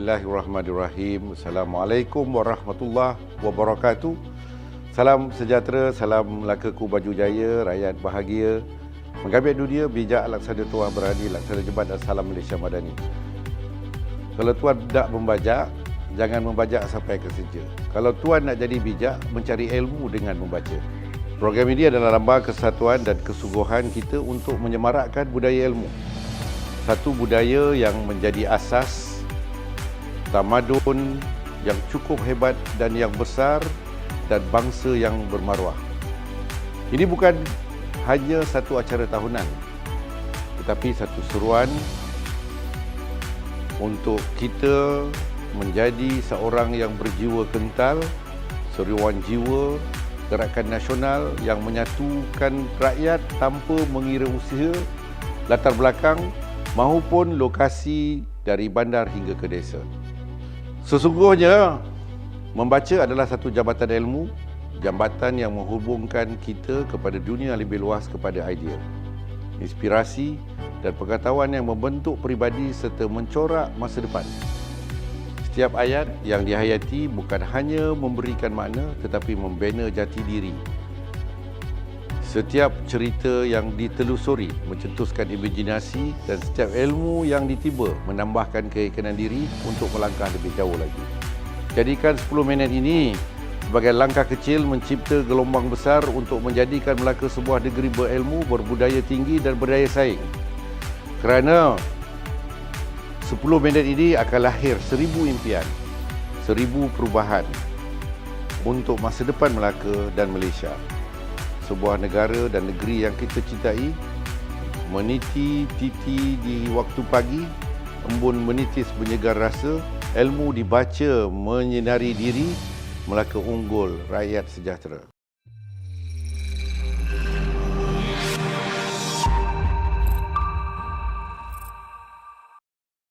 Bismillahirrahmanirrahim. Assalamualaikum warahmatullahi wabarakatuh. Salam sejahtera, salam Melaka Ku Baju Jaya, rakyat bahagia. Menggabit dunia, bijak laksana tuan berani, laksana jebat dan salam Malaysia Madani. Kalau tuan tak membajak, jangan membajak sampai ke senja. Kalau tuan nak jadi bijak, mencari ilmu dengan membaca. Program ini adalah lambang kesatuan dan kesungguhan kita untuk menyemarakkan budaya ilmu. Satu budaya yang menjadi asas tamadun yang cukup hebat dan yang besar dan bangsa yang bermaruah. Ini bukan hanya satu acara tahunan tetapi satu seruan untuk kita menjadi seorang yang berjiwa kental, seruan jiwa, gerakan nasional yang menyatukan rakyat tanpa mengira usia, latar belakang maupun lokasi dari bandar hingga ke desa. Sesungguhnya, membaca adalah satu jabatan ilmu, jambatan yang menghubungkan kita kepada dunia lebih luas kepada idea, inspirasi dan pengetahuan yang membentuk peribadi serta mencorak masa depan. Setiap ayat yang dihayati bukan hanya memberikan makna tetapi membina jati diri Setiap cerita yang ditelusuri mencetuskan imajinasi dan setiap ilmu yang ditiba menambahkan keyakinan diri untuk melangkah lebih jauh lagi. Jadikan 10 minit ini sebagai langkah kecil mencipta gelombang besar untuk menjadikan Melaka sebuah negeri berilmu, berbudaya tinggi dan berdaya saing. Kerana 10 minit ini akan lahir seribu impian, seribu perubahan untuk masa depan Melaka dan Malaysia sebuah negara dan negeri yang kita cintai meniti titi di waktu pagi embun menitis menyegar rasa ilmu dibaca menyinari diri Melaka unggul rakyat sejahtera